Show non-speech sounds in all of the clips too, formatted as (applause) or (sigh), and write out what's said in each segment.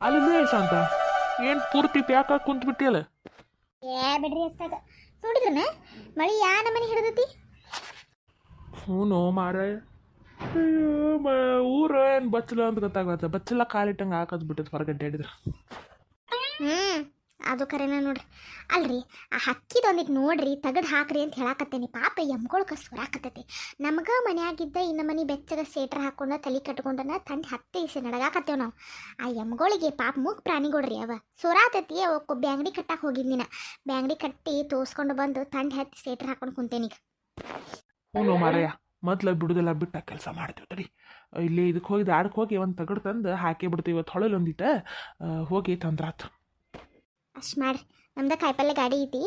ಅಲ್ಲೇ ಶಾಂತ? ಏನು ಪೂರ್ತಿ ಪ್ಯಾಕ ಹಾಕಿ ಬಿಟ್ಟಿಯಲ್ಲ ಏ ಬಿಡ್ರಿ ಅಷ್ಟಾಗ ನೋಡಿದ್ರನ ಮಳಿ ಯಾ ನಮ್ಮನೆ ಹಿಡಿದತಿ? ಹ್ಞೂ ಮಾರ ಊರ ಏನು ಬಚ್ಚಲ ಅಂತ ಗೊತ್ತಾಗತ್ತೆ ಬಚ್ಚಲ ಕಾಲಿಟ್ಟಂಗೆ ಹಾಕದ್ ಬಿಟ್ಟದ ಹೊರಗಡ್ಡೆ ಹಿಡಿದ್ರು ಹ್ಞೂ ಅದು ಕರೆನ ನೋಡ್ರಿ. ಅಲ್ರಿ, ಆ ಹಕ್ಕಿದೊಂದಿಗೆ ನೋಡ್ರಿ, ತೆಗೆದು ಹಾಕ್ರಿ ಅಂತ ಹೇಳಾಕತ್ತೇನಿ. ಪಾಪ ಎಮ್ಗೊಳಕ ಸುರಾಕತ್ತೈತಿ. ನಮ್ಗೆ ಮನೆಯಾಗಿದ್ದ ಇನ್ನು ಮನೆ ಬೆಚ್ಚಗ ಸೇಟ್ರ್ ಹಾಕೊಂಡ ತಲೆ ಕಟ್ಕೊಂಡನ ತಂಡ ಹತ್ತಿ ಇಸಿ ನಡಗಾಕತ್ತೇವ್ ನಾವು. ಆ ಎಮ್ಗಳಿಗೆ ಪಾಪ ಮೂಗ್ ಪ್ರಾಣಿಗಳ್ರಿ ಅವ. ಸುರಾತತಿ, ಅವಕ್ಕೆ ಬ್ಯಾಂಗಡಿ ಕಟ್ಟಾಕ ಹೋಗಿದ್ನಿನ ಬ್ಯಾಂಗಡಿ ಕಟ್ಟಿ ತೋರ್ಸ್ಕೊಂಡು ಬಂದು ತಂಡ ಹತ್ತಿ ಸೇಟ್ರ್ ಹಾಕೊಂಡು ಕುಂತೇನೀಗ ಹ್ಞೂ ಮಾರಯ್ಯ ಮೊದ್ಲು ಬಿಡುದೆಲ್ಲ, ಬಿಟ್ಟ ಕೆಲಸ ಮಾಡ್ತೀವಿ ತಡಿ. ಇಲ್ಲಿ ಇದಕ್ಕೆ ಹೋಗಿ ದಾಡಕ್ಕೆ ಹೋಗಿ ಒಂದು ತಗಡು ತಂದು ಹಾಕಿ ಬಿಡ್ತೀವಿ. ಇವತ್ತು ಒಂದಿಟ್ಟ ಹೋಗಿ ತಂದ್ರಾತು. ಅಷ್ಟು ಮಾಡಿ ನಮ್ದು ಕಾಯಿಪಲ್ಲೆ ಗಾಡಿ ಐತಿ.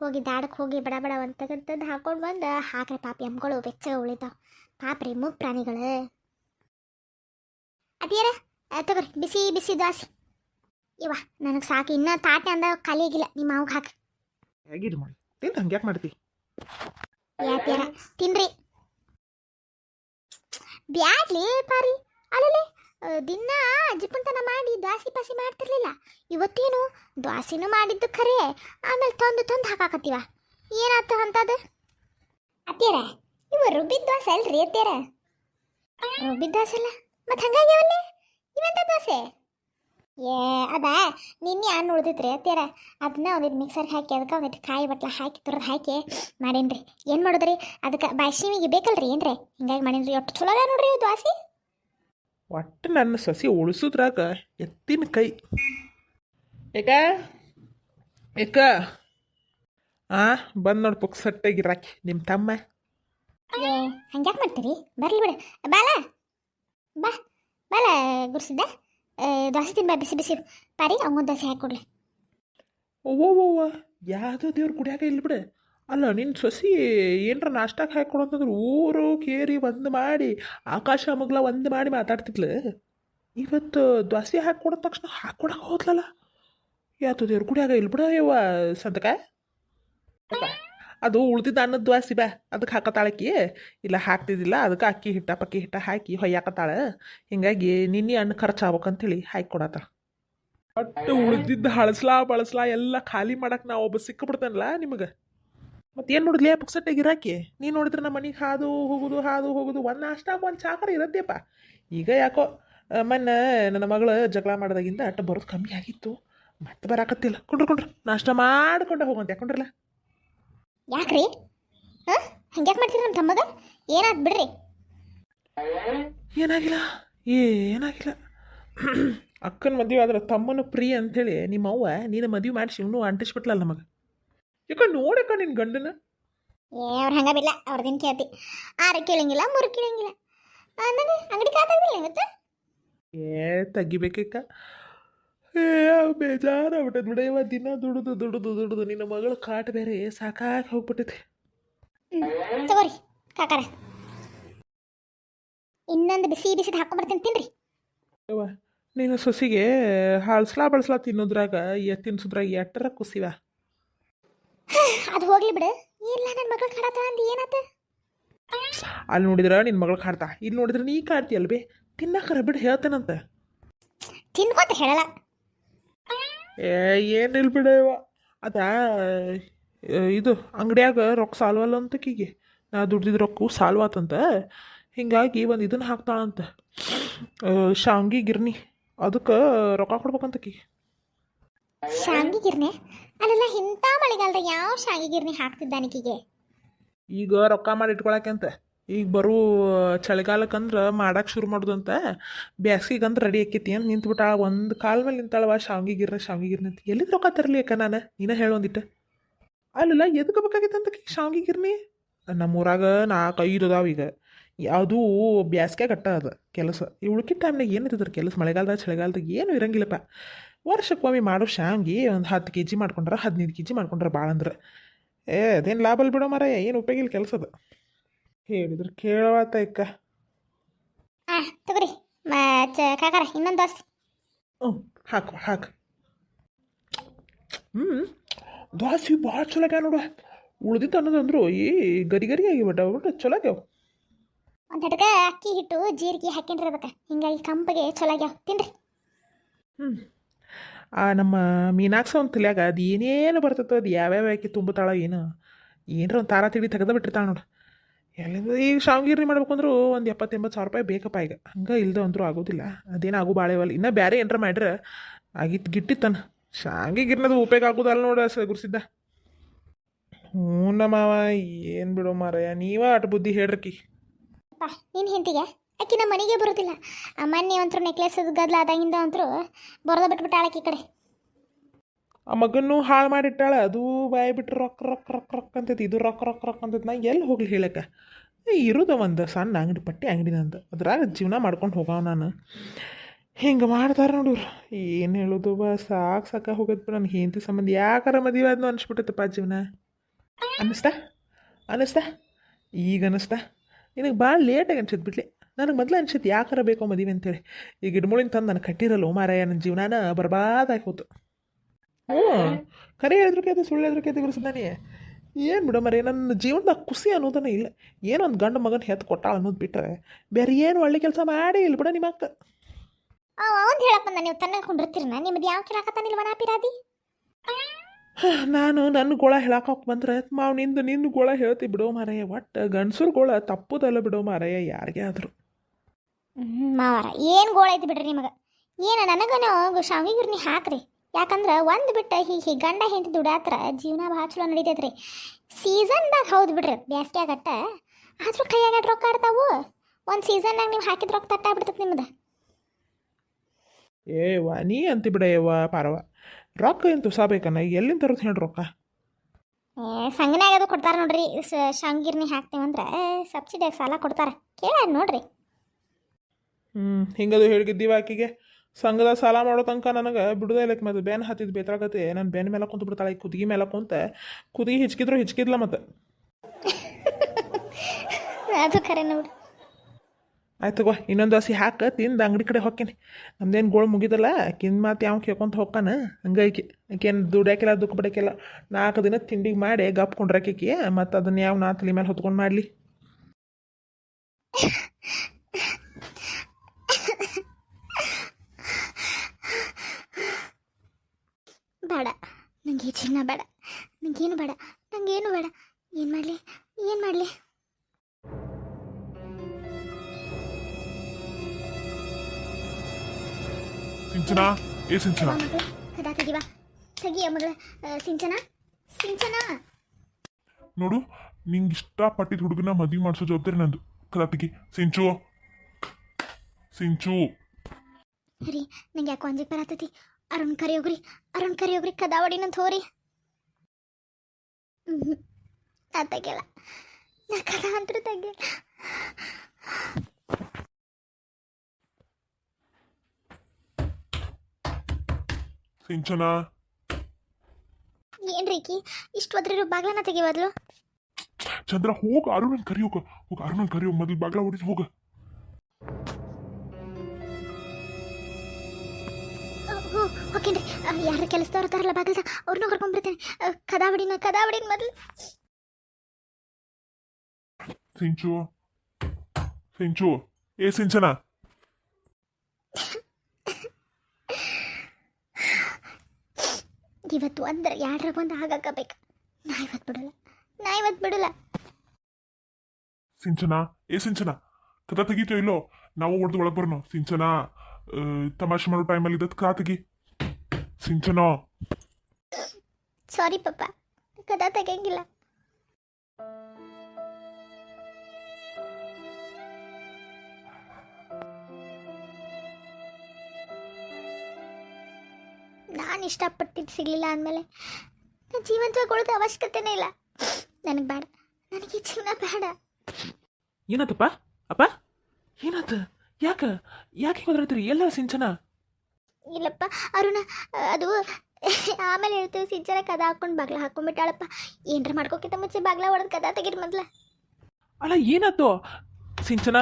ಹೋಗಿ ದಾಡಕ್ಕೆ ಹೋಗಿ ಬಡ ಬಡ ಅಂತ ತಗಂತಂದು ಹಾಕೊಂಡು ಬಂದು ಹಾಕ್ರಿ ಪಾಪ ಎಮ್ಗಳು ಬೆಚ್ಚ ಉಳಿತಾವ. ಪಾಪ ರೀ ಮೂಗ್ ಪ್ರಾಣಿಗಳು. ಅದೇರ ತಗೋರಿ ಬಿಸಿ ಬಿಸಿ ದಾಸಿ ಇವ ನನಗೆ ಸಾಕು ಇನ್ನೂ ತಾಟೆ ಅಂದ ಖಾಲಿ ಆಗಿಲ್ಲ ನಿಮ್ಮ ಅವಾಗ ಹಾಕಿ. ಮಾಡಿ ತಿಂದು ಹಂಗೆ ಯಾಕೆ ಮಾಡ್ತಿ ಯಾತ್ಯಾರ ತಿನ್ರಿ. ಬ್ಯಾಡ್ಲಿ ಪಾರಿ ಅಲ್ಲಲ್ಲಿ. ದಿನ ಅಜ್ಜಿಪುಂತನ ಮಾಡಿ ದ್ವಾಸಿ ಪಾಸಿ ಮಾಡ್ತಿರ್ಲಿಲ್ಲ. ಇವತ್ತೇನು? ದ್ವಾಸಿನೂ ಮಾಡಿದ್ದು ಖರೆ. ಆಮೇಲೆ ತಂದು ತಂದು ಹಾಕಾಕತ್ತೀವ. ಏನಾಯ್ತು ಅಂತದು? ಅತ್ತೀರ ಇವ ರುಬ್ಬಿದ ದೋಸೆ ಅಲ್ರಿ ಅತ್ತೀರ ರುಬ್ಬಿದ ದೋಸೆ ಅಲ್ಲ? ಮತ್ತೆ ಹಂಗಾಗ್ಯಾವಲ್ಲೇ? ಇವಂತ ದೋಸೆ ಏ, ಅದ ನಿನ್ನೆ ಅನ್ನ ಉಳ್ದಿತ್ರಿ ಅತ್ತೀರ ಅದನ್ನ ಒಂದಿಟ್ಟು ಮಿಕ್ಸರ್ಗೆ ಹಾಕಿ ಅದಕ್ಕೆ ಒಂದಿಟ್ಟು ಕಾಯಿ ಬಟ್ಲ ಹಾಕಿ, ತುರ್ದು ಹಾಕಿ ಮಾಡೇನ್ರಿ. ಏನು ಮಾಡೋದ್ರಿ? ಅದಕ್ಕೆ ಬಾಯ್ಸಿಮಿಗೆ ಬೇಕಲ್ರಿ ಏನ್ರಿ? ಹಿಂಗಾಗಿ ಮಾಡೇನ್ರಿ? ಒಟ್ಟು ಚಲೋ ನೋಡ್ರಿ ದ್ವಾಸಿ? ಒಟ್ಟು ನನ್ನ ಸಸಿ ಉಳಿಸೋದ್ರಾಗ ಎತ್ತಿನ ಕೈ ಏಕ ಏಕ ಆ ಬಂದು ನೋಡಿ ಪುಕ್ಸಟ್ಟಾಗಿರಾಕಿ ನಿಮ್ಮ ತಮ್ಮ ಹಂಗ್ಯಾಕೆ ಮಾಡ್ತೀರಿ ಬರ್ಲಿ ಬಿಡು ಬಾಲ ಬಾ ಬಾಲ ಗುರ್ಸಿದ್ದ ದೋಸೆ ತಿನ್ ಬಾ ಬಿಸಿ ಬಿಸಿ ಪಾರಿ ಅವಂಗೊಂದು ದೋಸೆ ಹಾಕಿ ಓ ಯಾವುದೋ ದೇವ್ರ ಕುಡಿಯಾಕ ಇಲ್ಲ ಬಿಡು ಅಲ್ಲ ನಿನ್ನ ಸೊಸಿ ಏನರ ನಾಷ್ಟಕ್ಕೆ ಹಾಕೊಳಂತಂದ್ರೆ ಊರು ಕೇರಿ ಒಂದು ಮಾಡಿ, ಆಕಾಶ ಮಗ್ಲ ಒಂದು ಮಾಡಿ ಮಾತಾಡ್ತಿದ್ಲು. ಇವತ್ತು ದ್ವಾಸಿ ಹಾಕೊಡೋ ತಕ್ಷಣ ಹಾಕ್ಕೊಡಕ್ಕೆ ಹೋದ್ಲಲ್ಲ? ಯಾತು ದೇವ್ರ ಕುಡಿಯಾಗ ಇಲ್ಲ ಬಿಡ ಯವ್ವ ಸಂತಕ. ಅದು ಉಳ್ದಿದ್ದ ಅನ್ನದ ದ್ವಾಸಿ ಬಾ ಅದಕ್ಕೆ ಹಾಕತ್ತಾಳಕ್ಕಿ ಇಲ್ಲ, ಹಾಕ್ತಿದ್ದಿಲ್ಲ, ಅದಕ್ಕೆ ಅಕ್ಕಿ ಹಿಟ್ಟ, ಪಕ್ಕಿ ಹಿಟ್ಟ ಹಾಕಿ ಹೊಯ್ಯಾಕತ್ತಾಳ ಹಿಂಗಾಗಿ ನಿನ್ನೆ ಹಣ್ಣು ಖರ್ಚಾಗ್ಬೇಕಂತೇಳಿ ಹಾಕಿ ಕೊಡತ್ತಾಳ ಒಟ್ಟು ಉಳಿದಿದ್ದ ಹಳಸ್ಲಾ, ಬಳಸ್ಲಾ ಎಲ್ಲ ಖಾಲಿ ಮಾಡಕ್ಕೆ ನಾ ಒಬ್ಬ ಸಿಕ್ಕಿಬಿಡ್ತೇನಲ್ಲ ನಿಮಗೆ? ಮತ್ತೆ ಏನು ನೋಡಿದ್ಲಿ ಪುಕ್ಸಟ್ಟಾಗಿ ಇರಾಕಿ. ನೀನು ನೋಡಿದ್ರೆ ನಮ್ಮ ಮನೆಗೆ ಹಾದು ಹೋಗುದು ಹಾದು ಹೋಗುದು ಒಂದು ನಾಷ್ಟ ಒಂದು ಚಾಕರ ಇರತ್ತೇಪ್ಪ ಈಗ ಯಾಕೋ ಮನ್ನ ನನ್ನ ಮಗಳು ಜಗಳ ಮಾಡಿದಾಗಿಂದ ಅಟ್ಟ ಬರೋದು ಕಮ್ಮಿ ಆಗಿತ್ತು. ಮತ್ತೆ ಬರಾಕತ್ತಿಲ್ಲ. ಕೊಂಡ್ರು ಕೊಂಡ್ರು. ನಾಷ್ಟ ಮಾಡ್ಕೊಂಡೆ ಹೋಗಂತ ಯಾಕೊಂಡ್ರಲ್ಲ? ಯಾಕ್ರಿ? ಹಾಂ? ಹಂಗ್ಯಾಕೆ ಮಾಡ್ತೀರಿ ನಮ್ಮ ತಮ್ಮಗ? ಏನಾದ್ ಬಿಡ್ರಿ? ಏನಾಗಿಲ್ಲ. ಏನಾಗಿಲ್ಲ. ಅಕ್ಕನ ಮದುವೆ ಆದ್ರೆ ತಮ್ಮನ ಪ್ರಿಯ ಅಂಥೇಳಿ ನಿಮ್ಮ ಅವ್ವ ನೀನು ಮದುವೆ ಮಾಡಿಸಿ ಇವನು ಅಂಟಿಸ್ಬಿಟ್ಲಲ್ಲ ನಮಗೆ. ಯಾಕ ನೋಡಕ್ಕ ನಿನ್ನ ಗಂಡನ? ಏ ಅವ್ರು ಹಂಗ ಬಿಡ್ಲ ಅವ್ರದಿನ ಕೇಳ್ತಿ. ಆರು ಕೇಳಂಗಿಲ್ಲ ಮೂರು ಕೇಳಂಗಿಲ್ಲ. ನಾನು ಅಂಗಡಿ ಕಾತಾಗಿಲ್ಲ ಇವತ್ತು ಏ ತೆಗಿಬೇಕಕ್ಕ. ಏ ಬೇಜಾರಾಗ್ಬಿಟ್ಟದ ಬಿಡ. ಇವ ದಿನ ದುಡಿದು ದುಡಿದು ದುಡಿದು ನಿನ್ನ ಮಗಳ ಕಾಟ ಬೇರೆ ಸಾಕಾಗಿ ಹೋಗ್ಬಿಟ್ಟಿದೆ ತಗೋರಿ ಕಾಕಾರ. ಇನ್ನೊಂದು ಬಿಸಿ ಬಿಸಿದು ಹಾಕೊಂಡ್ಬರ್ತೀನಿ ತಿನ್ರಿ. ನೀನು ಸೊಸಿಗೆ ಹಳ್ಸಲ ಬಳಸ್ಲಾ ತಿನ್ನೋದ್ರಾಗ ಎ ತಿನ್ಸೋದ್ರಾಗ ಎಟ್ಟರ ಕುಸಿವ? (laughs) ಅದು ಹೋಗ್ಲಿ ಬಿಡು. ಇಲ್ಲ ನನ್ನ ಮಗಳು ಕಡತ ಅಂದ ಏನಾತ? ಅಲ್ಲಿ ನೋಡಿದ್ರೆ ನಿನ್ನ ಮಗಳು ಕಾಡ್ತಾ ಇಲ್ಲಿ ನೋಡಿದ್ರೆ ನೀ ಕಾಡ್ತೀಯಲ್ಲ ಬೇ ತಿನ್ನಕರ ಬಿಡು ಹೇಳ್ತೇನಂತ. ತಿನ್ಕೋತ ಹೇಳಲ್ಲ. ಏ ಏನಿಲ್ಲ ಬಿಡ ಅದ ಇದು ಅಂಗಡಿಯಾಗ ರೊಕ್ಕ ಸಾಲ್ವಲ್ಲ ಅಂತ ಕೀಗೆ. ನಾ ದುಡ್ದಿದ್ದು ರೊಕ್ಕ ಸಾಲ್ವಾತಂತ. ಹಿಂಗಾಗಿ ಒಂದು ಇದನ್ನ ಹಾಕ್ತಾಳಂತ. ಶಾಂಗಿ ಶಾವ್ಗಿ ಗಿರ್ನಿ. ಅದಕ್ಕೆ ರೊಕ್ಕ ಕೊಡ್ಬೇಕಂತ ಕಿ ಶಾಂಗಿ ಗಿರ್ನೆ? ಅಲ್ಲೆಲ್ಲ ಇಂಥ ಮಳೆಗಾಲದ ಯಾವ ಶಾಂಗಿಗಿರ್ನಿ ಹಾಕ್ತಿದ್ದಾನಿಕಿಗೆ ಈಗ ರೊಕ್ಕ ಮಾಡಿ ಇಟ್ಕೊಳಕಂತ ಈಗ ಬರೋ ಚಳಿಗಾಲಕ್ಕಂದ್ರೆ ಮಾಡಕ್ಕೆ ಶುರು ಮಾಡೋದಂತ ಬ್ಯಾಸ್ಗಿಗಂದ್ರೆ ರೆಡಿ ಆಕೈತಿ ಅಂತ ನಿಂತ್ಬಿಟ್ಟ ಒಂದು ಕಾಲ ಮೇಲೆ ನಿಂತಾಳವ ಶಾವಿಗಿರ್ನ ಶಾವಿಗಿರ್ನ ಶಾವ್ಗಿ ಗಿರ್ನಿ ಅಂತ. ಎಲ್ಲಿಂದ ರೊಕ್ಕ ತರಲಿ ಅಕ್ಕ ನಾನು? ನೀನ ಹೇಳು ಒಂದಿಟ್ಟು. ಅಲ್ಲಲ್ಲ ಎದಕ್ಕೆ ಬೇಕಾಗಿತ್ತು ಅಂತ ಶಾವ್ಗಿ ಗಿರ್ನಿ? ನಮ್ಮೂರಾಗ ನಾಲ್ಕು ಐದು ಅದಾವ ಈಗ. ಯಾವುದೂ ಬ್ಯಾಸ್ಗೆ ಕಟ್ಟ ಅದ. ಕೆಲಸ. ಈ ಉಳ್ಕಿದ ಟೈಮ್ನಾಗ ಏನಿರ್ತದ್ರ ಕೆಲಸ ಮಳೆಗಾಲದಾಗ, ಚಳಿಗಾಲದಾಗ ಏನು ಇರಂಗಿಲ್ಲಪ್ಪ. ವರ್ಷಕ್ಕೊಮ್ಮೆ ಮಾಡೋ ಶಾಂಗಿ ಒಂದು ಹತ್ತು ಕೆ ಜಿ ಮಾಡ್ಕೊಂಡ್ರೆ ಹದಿನೈದು ಕೆ ಜಿ ಮಾಡ್ಕೊಂಡ್ರೆ ಭಾಳ ಅಂದ್ರೆ. ಏ ಅದೇನು ಲಾಭ ಅಲ್ಲಿ ಬಿಡೋ ಮರ ಏನು ಉಪಯೋಗ ಇಲ್ಲ ಕೆಲಸದ. ಹೇಳಿದ್ರೆ ಕೇಳವಾತ ಇಕ್ಕ. ಆ ತಗೋರಿ ಕಾಕಾರ ಇನ್ನೊಂದು ದೋಸೆ ಹ್ಞೂ ಹಾಕು ಹಾಕು. ಹ್ಞೂ ದ್ವಾಸಿ ಭಾಳ ಚಲೋ ಆಗ್ಯಾವ ನೋಡುವ ಉಳ್ದಿತ್ತು ಅನ್ನೋದಂದ್ರು ಈ ಗರಿ ಗರಿ ಆಗಿಬಿಟ್ಟ ಬಿಟ್ಟು ಚಲೋ ಆಗ್ಯಾವ. ಒಂದು ಹಟ್ಕ ಅಕ್ಕಿ ಹಿಟ್ಟು ಜೀರಿಗೆ ಅದಕ್ಕೆ. ಹಿಂಗಾಗಿ ಕಂಪಗೆ ಚಲೋ ಆಗ್ಯಾವ. ತಿನ್ರಿ. ಹ್ಞೂ ಆ ನಮ್ಮ ಮೀನಾಕ್ಷ ಒಂದು ತಲ್ಯಾಗ ಅದು ಏನೇನು ಬರ್ತೈತೋ ಅದು ಯಾವ್ಯಾವ ಆಕಿ ತುಂಬುತ್ತಾಳ ಏನು. ಏನರ ಒಂದು ತಾರ ತಿಳಿ ತೆಗೆದ ಬಿಟ್ಟಿರ್ತಾಳೆ ನೋಡು. ಎಲ್ಲಿಂದ ಈಗ ಶಾವ್ಗಿರಿ ಮಾಡ್ಬೇಕು ಅಂದ್ರೂ ಒಂದು ಎಪ್ಪತ್ತೆಂಬತ್ತು ಸಾವಿರ ರೂಪಾಯಿ ಬೇಕಪ್ಪ ಈಗ. ಹಂಗೆ ಇಲ್ಲದೆ ಅಂದ್ರೂ ಆಗೋದಿಲ್ಲ. ಅದೇನು ಆಗು ಬಾಳೆವಲ್ಲ ಇನ್ನೂ ಬೇರೆ ಏನರ ಮಾಡ್ರೆ. ಆಗಿತ್ತು ಗಿಟ್ಟಿತ್ತಾನ. ಶಾವಿಗೆ ಗಿರ್ನದು ಉಪಯೋಗ ಆಗೋದಲ್ಲ ನೋಡು ಸ ಗುರ್ಸಿದ್ದ. ಹ್ಞೂ ಮಾವ ಏನು ಬಿಡು ಮಾರಯ್ಯ ನೀವ ಅಟ್ ಬುದ್ಧಿ ಹೇಳ್ರಕಿ. ಅಪ್ಪ ಹಿಂತಿಗೆ ಆಕಿ ನಮ್ಮ ಮನೆಗೆ ಬರೋದಿಲ್ಲ. ಆ ಮೊನ್ನೆ ಒಂಥರ ನೆಕ್ಲೆಸ್ ಗದ್ಲ ಆದಾಗಿಂದ ಅಂತರೂ ಬರೋದ ಬಿಟ್ಬಿಟ್ಟಾಳಕಿ ಆಕಿ ಕಡೆ. ಆ ಮಗನ್ನು ಹಾಳು ಮಾಡಿಟ್ಟಾಳ, ಅದು ಬಾಯಿ ಬಿಟ್ಟು ರೊಕ್ಕ ರೊಕ್ಕ ರೊಕ್ಕ ರೊಕ್ಕ ಅಂತೈತಿ. ಇದು ರೊಕ್ಕ ರೊಕ್ಕ ರೊಕ್ಕ ಅಂತೈತಿ. ನಾ ಎಲ್ಲಿ ಹೋಗ್ಲಿ ಹೇಳಕ್ಕೆ? ಇರೋದ ಒಂದು ಸಣ್ಣ ಅಂಗಡಿ, ಪಟ್ಟಿ ಅಂಗಡಿ ನಂದು. ಅದ್ರಾಗ ಜೀವನ ಮಾಡ್ಕೊಂಡು ಹೋಗವ ನಾನು. ಹಿಂಗೆ ಮಾಡ್ತಾರೆ ನೋಡ್ರಿ. ಏನು ಹೇಳೋದು ಬಾ, ಸಾಕು ಸಾಕ ಹೋಗೋದು ನನ್ನ ಹೆಂಡತಿ ಸಂಬಂಧ ಯಾಕಾರ ಮದುವೆ ಅದನ್ನು ಅನ್ಸ್ಬಿಟ್ಟೈತಪ್ಪ ಜೀವನ. ಅನ್ನಿಸ್ತಾ ಅನ್ನಿಸ್ತಾ ಈಗ ಅನ್ನಿಸ್ತಾ ನಿನಗೆ ಭಾಳ ಲೇಟಾಗಿ ಅನ್ಸತ್ ಬಿಡ್ಲಿ. ನನಗೆ ಮೊದಲು ಅನ್ಸತ್ತೆ ಯಾಕಾರ ಬೇಕೋ ಮದುವೆ ಅಂತೇಳಿ. ಈ ಗಿಡಮೂಳಿನ ತಂದು ನಾನು ಕಟ್ಟಿರಲ್ಲ ಮಾರಾಯ ನನ್ನ ಜೀವನಾನ ಬರ್ಬಾದಾಗಿ ಹೋತು. ಹ್ಞೂ ಕರೆ ಹೇಳಿದ್ರು ಅದು ಸುಳ್ಳು ಹೇಳಿದ್ರು ಕೇತಿ ಗುರುಸಿದ್ದಾನೆ ಏನು ಬಿಡು ಮರೆ ನನ್ನ ಜೀವನದಾಗ ಖುಷಿ ಅನ್ನೋದನ್ನ ಇಲ್ಲ. ಏನೊಂದು ಒಂದು ಗಂಡು ಮಗನ ಹೆತ್ತು ಕೊಟ್ಟಾಳ ಅನ್ನೋದು ಬಿಟ್ಟರೆ ಬೇರೆ ಏನು ಒಳ್ಳೆ ಕೆಲಸ ಮಾಡೇ ಇಲ್ಲ ಬಿಡ ನಿಮ್ಮ ಅಕ್ಕ. ಅವಂದು ಹೇಳಪ್ಪ ನೀವು ತನ್ನ ಕುಂಡಿರ್ತೀರನ? ನಿಮ್ದು ಯಾವ ಕೇಳಾಕತ್ತಾನಿಲ್ಲ ನಾನು ನನ್ನ ಗೋಳ ಹೇಳಕ್ಕೆ ಬಂದ್ರೆ ಮಾವ್ ನಿಂದು ನಿನ್ನ ಗೋಳ ಹೇಳ್ತಿ ಬಿಡೋ ಮಾರಯ್ಯ ಒಟ್ಟು ಗಂಡಸರು ಗೋಳ ತಪ್ಪುದಲ್ಲ ಬಿಡೋ ಮಾರಯ್ಯ ಯಾರಿಗೇ ಆದರೂ. ಮಾವಾರ ಏನು ಗೋಳ ಐತಿ ಬಿಡ್ರಿ ನಿಮಗೆ? ಏನು ನನಗನು ಶಾವಿಗಿರ್ನಿ ಹಾಕ್ರಿ. ಯಾಕಂದ್ರೆ ಒಂದು ಬಿಟ್ಟು ಹೀಗೆ ಗಂಡ ಹೆಂಡತಿ ದುಡಾತ್ರ ಜೀವನ ಭಾಳ ಚಲೋ ನಡೀತೈತ್ರಿ. ಸೀಸನ್ದಾಗ ಹೌದು ಬಿಡ್ರಿ ಬ್ಯಾಸ್ಗ್ಯಾಗಟ್ಟ ಆದ್ರೂ ಕೈಯಾಗ ರೊಕ್ಕ ಆಡ್ತಾವು? ಒಂದು ಸೀಸನ್ನಾಗ ನೀವು ಹಾಕಿದ ರೊಕ್ಕ ತಟ್ಟ ಬಿಡ್ತೈತೆ ನಿಮ್ದು. ವಾ ನೀ ಅಂತಿ ಬಿಡ ಯವ್ವ ಪಾರವ ರೊಕ್ಕ ಏನು ತುಸಾಬೇಕನ್ನ? ಎಲ್ಲಿಂದ ತರೋದು ಹೇಳಿ ರೊಕ್ಕ? ಏ ಸಂಗನಾಗ ಅದು ಕೊಡ್ತಾರೆ ನೋಡ್ರಿ ಶಾಂಗಿರ್ನಿ ಹಾಕ್ತೀವಂದ್ರೆ ಸಬ್ಸಿಡಿಯಾಗಿ ಸಾಲ ಕೊಡ್ತಾರೆ. ಕೇಳ ನೋಡ್ರಿ. ಹ್ಞೂ ಹಿಂಗದು ಹೇಳಿಗಿದ್ದೀವಿ ಆಕಿಗೆ ಸಂಘದ ಸಾಲ ಮಾಡೋ ತನಕ ನನಗೆ ಬಿಡುದೇ ಇಲ್ಲಕ್ಕೆ ಮತ್ತೆ ಬೇನ್ ಹತ್ತಿದ್ದು ಬೇತಾಗತ್ತೆ ನಾನು ಬೇನ್ ಮೇಲೆ ಕುಂತು ಬಿಡ್ತಾಳೆ ಈ ಕುದಿಗೆ ಮೇಲೆ ಕುಂತ ಕುದಿಗೆ ಹಿಚ್ಕಿದ್ರು ಹಿಚ್ಕಿದ್ಲ ಮತ್ತೆ (laughs) ಅದು ಖರೆ ನೋಡಿ. ಆಯ್ತು ಗೋ ಇನ್ನೊಂದು ಹಸಿ ಹಾಕ ತಿಂದು ಅಂಗಡಿ ಕಡೆ ಹೊಕ್ಕೇನಿ. ನಮ್ದೇನು ಗೋಳು ಮುಗಿದಲ್ಲ ಕಿಂದ ಮಾತು ಯಾವ ಕೇಳ್ಕೊಂತ ಹೋಗ್ತಾನ ಹಂಗೈಕಿ. ಆಕೇನು ದುಡ್ಯಾಕಿಲ್ಲ ದುಃಖ ಪಡಕ್ಕಿಲ್ಲ ನಾಲ್ಕು ದಿನ ತಿಂಡಿಗೆ ಮಾಡಿ ಗಪ್ ಕೊಂಡ್ರಾಕಿ ಮತ್ತು ಅದನ್ನ ಯಾವ ನಾ ತಲೆ ಮೇಲೆ ಹೊತ್ಕೊಂಡು ಮಾಡಲಿ. (laughs) ಬೇಡ. ನಂಗೆ ಈ ಚಿನ್ನ ಬೇಡ. ನಂಗೇನು ಬೇಡ. ನಂಗೇನು ಬೇಡ. ಏನು ಮಾಡಲಿ? ಏನು ಮಾಡಲಿ? ಸಿಂಚನ? ಏ ಸಿಂಚನ? ಮಗಳು ಕದಾ ತೆಗಿವಾ ತೆಗಿಯ ಮಗಳ. ಆ, ಸಿಂಚನ? ಸಿಂಚನ? ನೋಡು ನಿಂಗೆ ಇಷ್ಟಪಟ್ಟಿದ್ದ ಹುಡುಗನ ಮದುವೆ ಮಾಡಿಸೋ ಜವಾಬ್ದಾರಿ ನಂದು. ಕಲಾತಿಗೆ ಸಿಂಚು. ಸಿಂಚು. ರೀ ನಂಗೆ ಯಾಕೋ ಅಂಜಿಕ್ ಬರತೈತಿ. ಅರುಣ್ ಕರಿಯೋಗ್ರಿ ಅರುಣ್ ಕರಿಯೋಗ್ರಿ ಕದಾವಡಿನಂತ ಹೋರಿ ನಾ ತೆಗಿಯಲ್ಲ. ನಾ ಕದ ಅಂತೂ ತೆಗಿಯಲ್ಲ ಸಿಂಚನ. ಏನ್ರಿ ಈಕಿ? ಇಷ್ಟು ಒದ್ರಿರು ಬಾಗ್ಲನ ತೆಗಿವದ್ಲು ಚಂದ್ರ ಹೋಗ ಅರುಣನ್ ಕರಿಯೋಗ ಹೋಗ. ಅರುಣನ್ ಕರಿಯೋ ಮೊದಲು ಬಾಗ್ಲ ಹೊಡಿಸ್ ಹೋಗ. ಓಕೆನ್ರಿ ಯಾರ ಕೆಲಸದವ್ರು ತರಲ್ಲ ಬಾಗಲ್ದ ಅವ್ರನ್ನ ಕರ್ಕೊಂಡ್ಬಿಡ್ತೇನೆ. ಕದಾವಡಿನ ಕದಾವಡಿನ ಮೊದಲು. ಸಿಂಚು ಸಿಂಚು ಏ ಸಿಂಚನ? ಇವತ್ತು ಅಂದ್ರೆ ಯಾರ ಬಂದು ಹಾಗಾಕಬೇಕು ನಾ ಇವತ್ತು ಬಿಡಲ್ಲ. ನಾ ಇವತ್ತು ಬಿಡಲ್ಲ. ಸಿಂಚನ? ಏ ಸಿಂಚನ? ಕದ ತೆಗಿತೋ ಇಲ್ಲೋ? ನಾವು ಹೊಡೆದು ಒಳಗೆ ಬರೋಣ. ಸಿಂಚನ ತಮಾಷೆ ಮಾಡೋ ಟೈಮಲ್ಲಿ ಇದ್ದದ್ದು ಕಾ ತೆಗಿ. ಸಿಂಚನ? ಸಾರಿ ಪಪ್ಪ ಕದ ತೆಗಿಯಂಗಿಲ್ಲ. ನಾನು ಇಷ್ಟಪಟ್ಟಿದ್ದು ಸಿಗಲಿಲ್ಲ ಅಂದಮೇಲೆ ನಾನು ಜೀವಂತವಾಗಿ ಉಳಿದ ಅವಶ್ಯಕತೆನೇ ಇಲ್ಲ. ನನಗೆ ಬೇಡ. ನನಗೆ ಈ ಜೀವನ ಬೇಡ. ಏನಾತಪ್ಪ ಅಪ್ಪ? ಏನಾತ? ಯಾಕ? ಯಾಕೆ ಹಿಂಗೆ ಒದರ್ತೀರಿ ಎಲ್ಲ ಸಿಂಚನ? ಇಲ್ಲಪ್ಪ ಅರುಣ ಅದು ಆಮೇಲೆ ಹೇಳ್ತೀವಿ ಸಿಂಚನ ಕದ ಹಾಕೊಂಡು ಬಾಗ್ಲ ಹಾಕೊಂಡ್ಬಿಟ್ಟಾಳಪ್ಪ. ಏನ್ರ ಮಾಡ್ಕೋಕಿಂತ ಮುಂಚೆ ಬಾಗ್ಲ ಹೊಡೆದು ಕದ ತೆಗೀರಿ ಮೊದ್ಲ. ಅಲ್ಲ ಏನದು ಸಿಂಚನ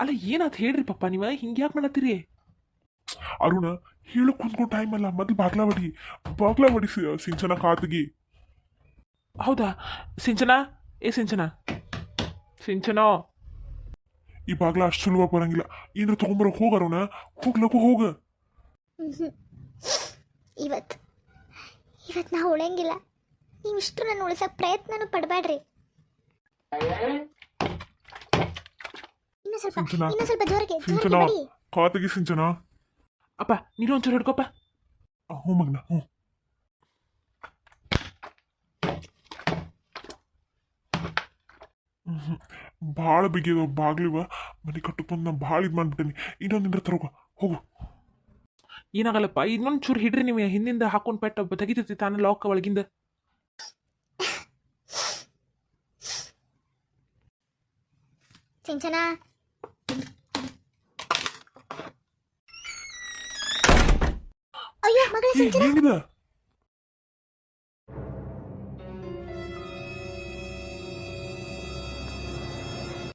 ಅಲ್ಲ ಏನಾತ್ ಹೇಳ್ರಿ ಪಪ್ಪ ನೀವು ಹಿಂಗೆ ಯಾಕೆ ಮಾಡತ್ತೀರಿ? ಅರುಣ ಹೇಳಕ್ ಕುಂತ್ಕೊಂಡು ಟೈಮ್ ಅಲ್ಲ ಮೊದಲು ಬಾಗ್ಲ ಹೊಡಿ ಬಾಗ್ಲ ಹೊಡಿ ಸಿಂಚನ ಕಾತಗಿ. ಹೌದಾ? ಸಿಂಚನ ಏ ಸಿಂಚನ. ಸಿಂಚನ? ಈ ಬಾಗ್ಲ ಅಷ್ಟು ಸುಲಭ ಬರಂಗಿಲ್ಲ. ಏನಾರ ತಗೊಂಬರಕ್ ಹೋಗ ಅರುಣ. ಹೋಗ್ಲಕ್ಕೂ ಹೋಗ. (laughs) ಇವತ್ತು ಇವತ್ತು ನಾವು ಉಳಂಗಿಲ್ಲ ನೀವು ಇಷ್ಟು ನನ್ನ ಉಳಿಸೋ ಪ್ರಯತ್ನನೂ ಪಡಬೇಡ್ರಿ ಇನ್ನು ಸ್ವಲ್ಪ ಸಿಂಚನ. ಇನ್ನು ಸ್ವಲ್ಪ ಜೋರಿಗೆ ಜೋರಿಗೆ ಸಿಂಚನ ಬಡಿ. ಅಪ್ಪ ನೀನು ಒಂಚೂರು ಹಿಡ್ಕೊಪ್ಪ. ಆ, ಹ್ಞೂ ಮಗ್ನ ಹ್ಞೂ. ಭಾಳ ಬಿಗಿಯದ ಬಾಗ್ಲಿವ ಮನೆ ಕಟ್ಟಕ್ಕೆ ಬಂದು ನಾ ಭಾಳ ಇದು ಮಾಡ್ಬಿಟ್ಟೇನಿ. ಇನ್ನೊಂದಿಂದ ತರೋಗ ಹೋಗು. ಏನಾಗಲ್ಲಪ್ಪ ಇನ್ನೊಂದು ಚೂರು ಹಿಡ್ರಿ ನೀವು ಹಿಂದಿಂದ ಹಾಕೊಂಡು ಪೆಟ್ಟ ತೆಗಿತೈತಿ ತಾನೇ ಲಾಕ್ ಒಳಗಿಂದ. ಸಿಂಚನ ಅಯ್ಯೋ ಮಗಳ ಏ, ಸಿಂಚನ ಏನಿದೆ?